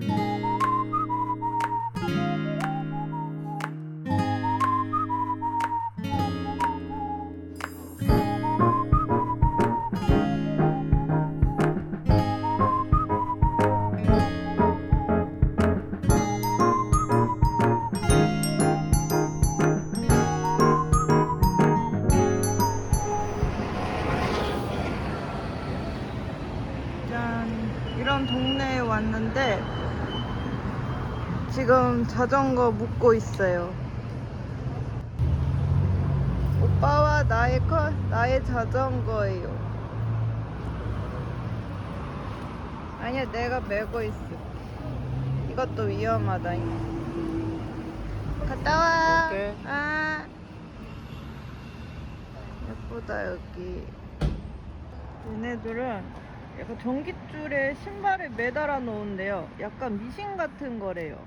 짠 이런 동네에 왔는데 지금 자전거 묵고 있어요. 오빠와 나의 컷 나의 자전거예요. 아니야 내가 메고 있어. 이것도 위험하다. 갔다 와. 오케이. 아 예쁘다 여기. 얘네들은 약간 전깃줄에 신발을 매달아 놓은데요. 약간 미신 같은 거래요.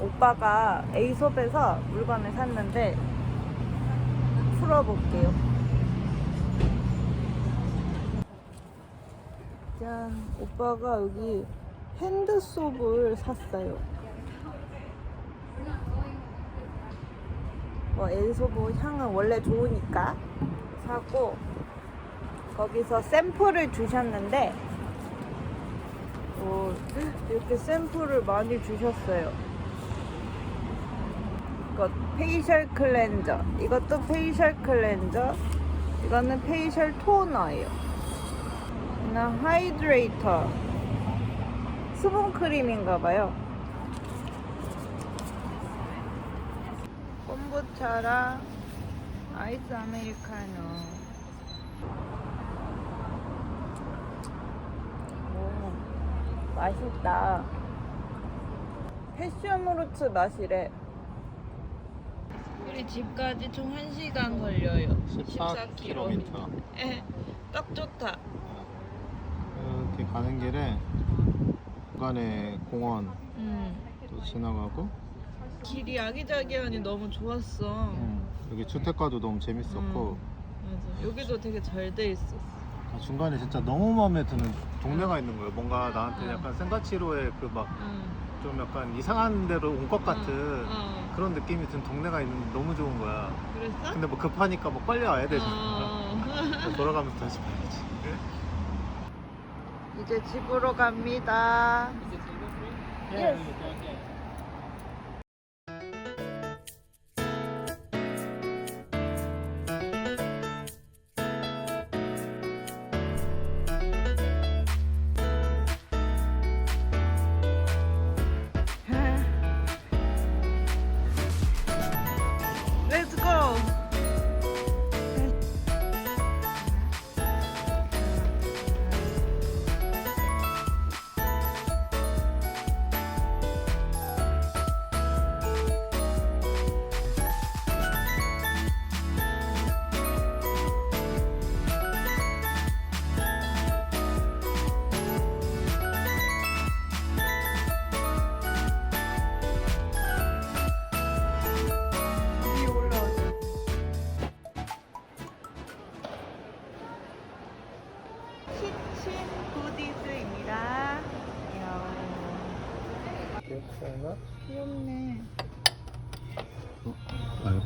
오빠가 에이솝에서 물건을 샀는데 풀어볼게요. 짠, 오빠가 여기 핸드솝을 샀어요. 뭐 에이소보 향은 원래 좋으니까 사고 거기서 샘플을 주셨는데 오, 이렇게 샘플을 많이 주셨어요. 페이셜 클렌저 이것도 페이셜 클렌저 이거는 페이셜 토너예요. 이거는 하이드레이터 수분 크림인가봐요. 콤부차랑 아이스 아메리카노. 오, 맛있다. 패션 후르츠 맛이래. 우리 집까지 총 1시간 걸려요. 14km. 에, 딱 좋다. 이렇게 가는 길에 중간에 공원 음. 또 지나가고 길이 아기자기하니 너무 좋았어. 음, 여기 주택가도 너무 재밌었고 맞아. 여기도 되게 잘 돼 있었어. 아, 중간에 진짜 너무 마음에 드는 동네가 있는 거예요. 뭔가 나한테 음. 약간 센가치로의 그 막 좀 응. 약간 이상한 데로 온 것 같은 어. 그런 느낌이 든 동네가 있는 너무 좋은 거야. 그랬어? 근데 뭐 급하니까 뭐 빨리 와야 되잖아. 어. 돌아가면서 다시 봐야지. 이제 집으로 갑니다. Let's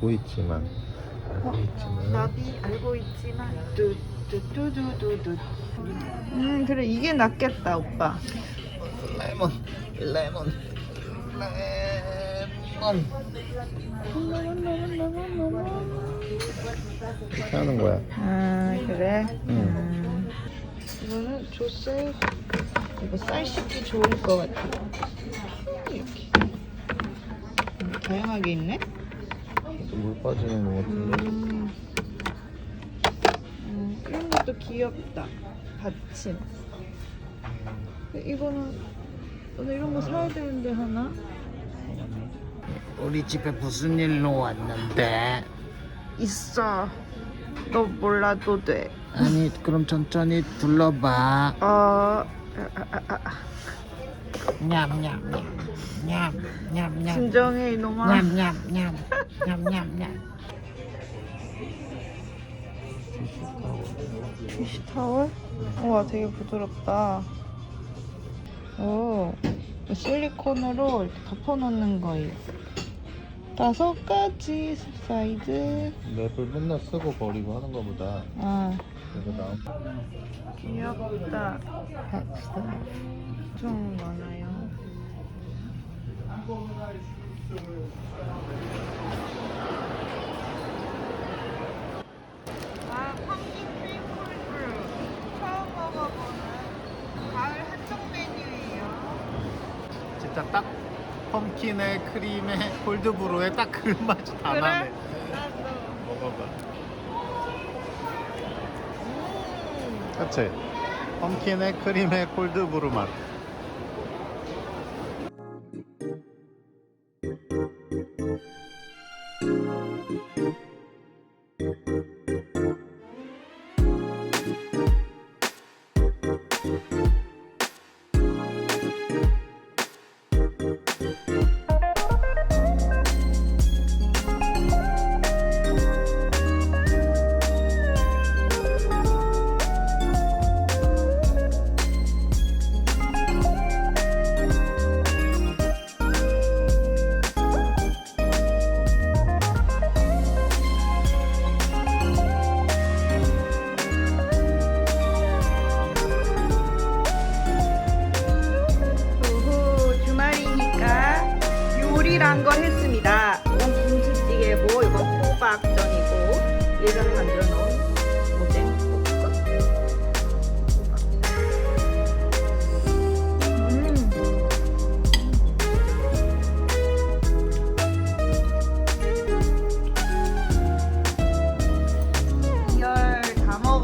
알고 있지만 알고 어, 있지만 나비 알고 있지만 뚜뚜뚜뚜뚜뚜. 음 그래 이게 낫겠다 오빠. 레몬 레몬 레몬 이렇게 하는 거야 아 그래. 응. 음. 이거는 조셀 이거 쌀 씻기 좋을 것 같아. 이렇게. 음, 다양하게 있네. 물 빠지는 거 같은데 음. 음, 이런 것도 귀엽다. 받침. 이거는 오늘 이런 거 사야 되는데 하나? 우리 집에 무슨 일로 왔는데 있어. 너 몰라도 돼. 아니 그럼 천천히 둘러봐 어. 아, 아, 아, 아. 냠냠냠 냠냠냠냠 진정해 이놈아. 냠냠냠 냠냠냠 디시타월? 우와 되게 부드럽다. 오 실리콘으로 이렇게 덮어놓는 거예요. 다섯 가지 사이즈 랩을 맨날 쓰고 버리고 하는 거보다 아. 그래서 나온 귀엽다. 좀 많아요 아, 펌킨 트리플 처음 먹어보는 가을 한정 메뉴예요. 진짜 딱 펌킨에 크림에 콜드브루에 딱 그 맛이 다 그래? 나네. 먹어봐 음. 그치? 펌킨에 크림에 콜드브루 맛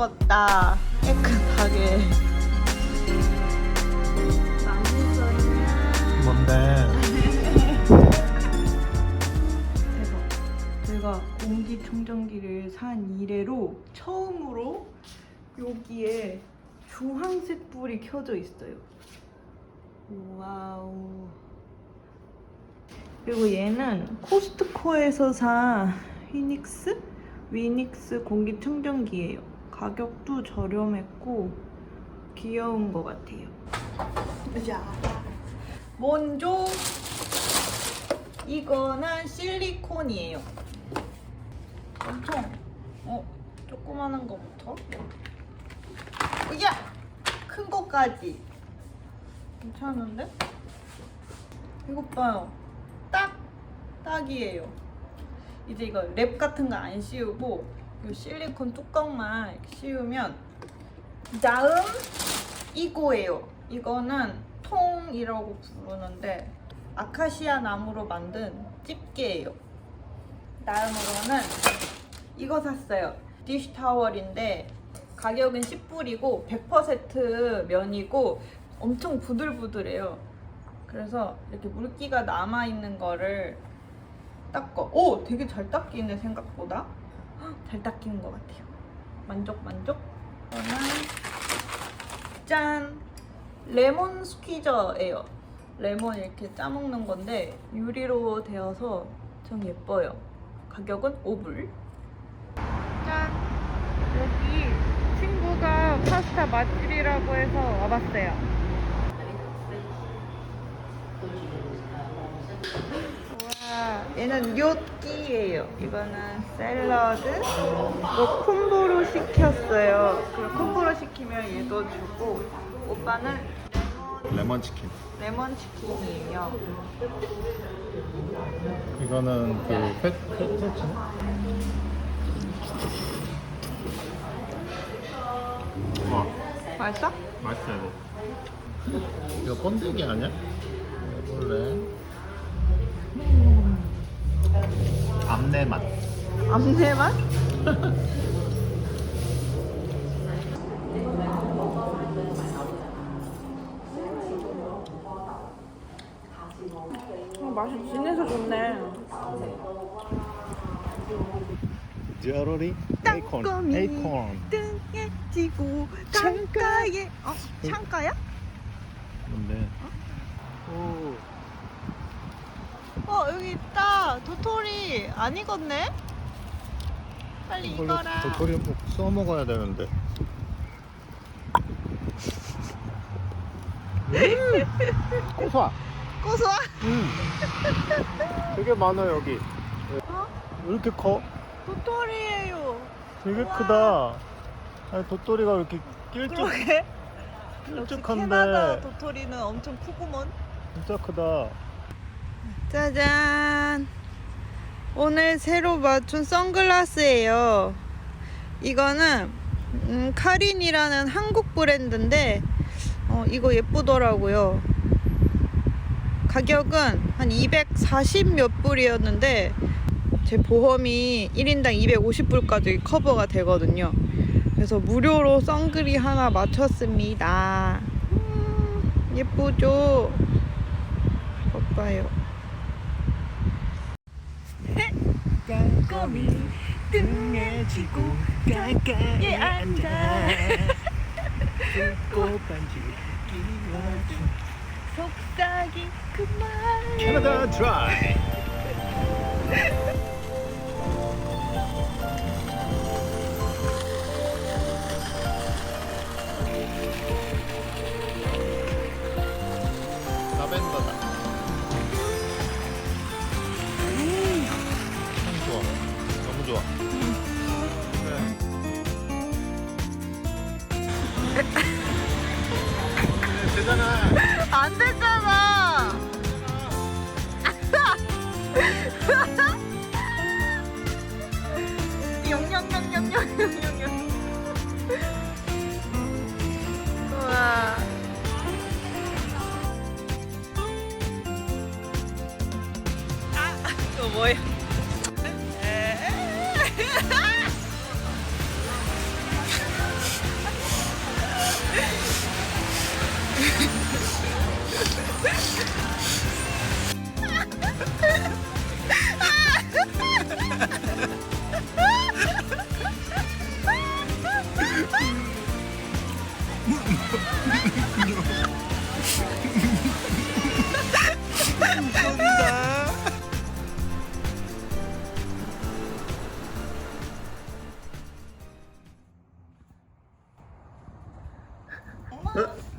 먹었다. 깨끗하게. 뭔데? 대박. 제가 공기청정기를 산 이래로 처음으로 여기에 주황색 불이 켜져 있어요. 와우. 그리고 얘는 코스트코에서 산 휘닉스? 위닉스 공기청정기예요. 가격도 저렴했고 귀여운 것 같아요. 자, 먼저 이거는 실리콘이에요. 엄청 어 조그만한 거부터. 이야 큰 거까지 괜찮은데? 이것 봐요. 딱 딱이에요. 이제 이거 랩 같은 거 안 씌우고 이 실리콘 뚜껑만 씌우면 다음 이거예요. 이거는 통이라고 부르는데 아카시아 나무로 만든 집게예요. 다음으로는 이거 샀어요. 디쉬 타월인데 가격은 10불이고 100% 면이고 엄청 부들부들해요. 그래서 이렇게 물기가 남아 있는 거를 닦어. 오, 되게 잘 닦이네 생각보다. 헉, 잘 닦이는 것 같아요. 만족 만족. 그러면 짠 레몬 스퀴저예요. 레몬 이렇게 짜먹는 건데 유리로 되어서 좀 예뻐요. 가격은 5불. 짠 여기 친구가 파스타 맛집이라고 해서 와봤어요. 와, 얘는 뇨끼예요. 이거는 샐러드. 이거 콤보로 시켰어요. 그리고 콤보로 시키면 얘도 주고 오빠는 레몬 치킨 레몬 치킨이에요. 이거는 그 페, 페토치 와 맛있어? 맛있어 이거 이거 번데기 아니야? 원래 암내 맛 암내 맛? 어, 맛이 진해서 좋네. 찌어로리 에이콘 땅콩이 에이콘 등에 지고 창가에 어? 창가야? 뭔데? 오 어 여기 있다 도토리 안 익었네? 빨리 이걸로 익어라 도토리 뭐 써먹어야 되는데 고소하. 고소한? 음. 되게 많아 여기. 어? 왜 이렇게 커? 도토리예요. 되게 우와. 크다. 아니 도토리가 왜 이렇게 길쭉 그러게. 역시 길쭉한데 캐나다 도토리는 엄청 크구먼. 진짜 크다. 짜잔. 오늘 새로 맞춘 선글라스예요. 이거는 음, 카린이라는 한국 브랜드인데 어, 이거 예쁘더라고요. 가격은 한 240 몇 불이었는데 제 보험이 1인당 250불까지 커버가 되거든요. 그래서 무료로 선글이 하나 맞췄습니다. 음, 예쁘죠? 오빠요. 꼼꼼히 등에 지고 가까이 앉아. 꽃 반지 끼워준 속삭이 그만. 캐나다 드라이 좋아 네. 안 됐잖아. 영영영영영영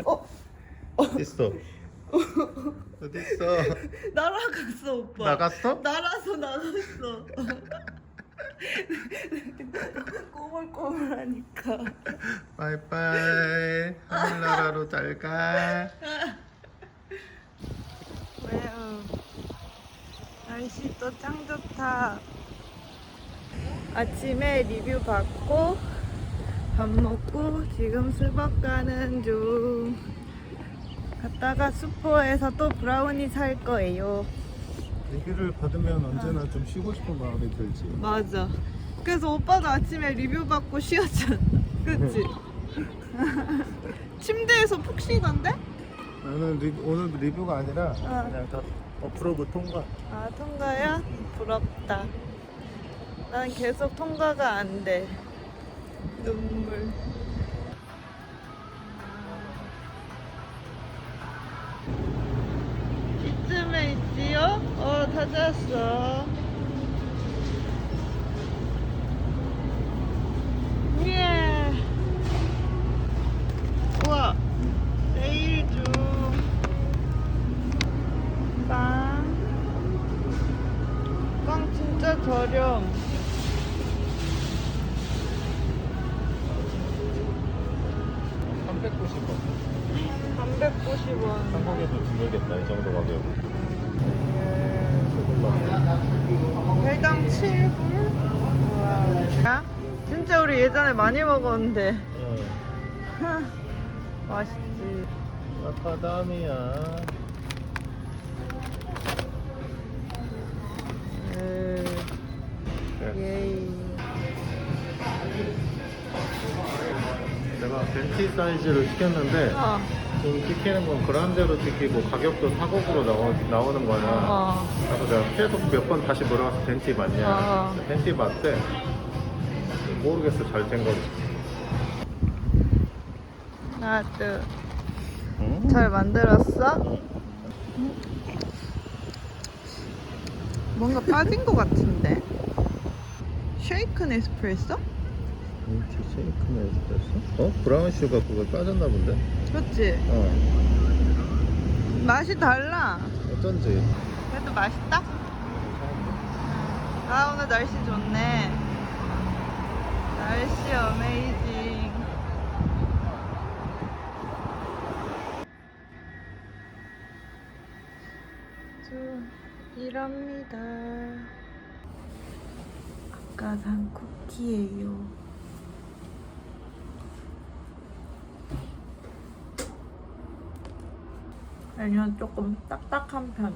어, 어딨어 어딨어 날아갔어 오빠. 나갔어? 날아서 나갔어. 꼬물꼬물하니까. 바이바이 하늘나라로 잘 가 왜요? 날씨 또 짱 좋다. 아침에 리뷰 받고 밥 먹고 지금 수박 가는 중. 갔다가 슈퍼에서 또 브라우니 살 거예요. 얘기를 받으면 언제나 좀 쉬고 싶은 마음이 들지 맞아. 그래서 오빠도 아침에 리뷰 받고 쉬었잖아. 그치? 침대에서 푹 쉬던데? 나는 리, 오늘 리뷰가 아니라 어. 그냥 다 어프로브 통과 아, 통과야? 부럽다. 난 계속 통과가 안 돼. 눈물. 이쯤에 있지요? 어, 다 잤어. 390원. 한국에도 드물겠다 이 정도 가격 회당 7불? 우와. 진짜 우리 예전에 많이 먹었는데. 맛있지. 마카다미아 에, 예이. 내가 벤티 사이즈를 시켰는데 어, 지금 찍히는 건 그란데로 찍히고 가격도 4곡으로 나오, 나오는 거야 어. 그래서 내가 계속 몇 번 다시 물어봐서 벤티 맞냐 어. 벤티 맞대 모르겠어 잘 된 거지 나도. 음? 잘 만들었어? 뭔가 빠진 것 같은데? 쉐이크 네스프레소? 민트 쉐이크는 에스프레소? 어? 브라운 슈가 그거 빠졌나 본데? 그치? 어 맛이 달라. 어쩐지 그래도 맛있다? 아, 오늘 날씨 좋네. 날씨 어메이징. 저 이랍니다. 아까 산 쿠키예요. 아니면 조금 딱딱한 편.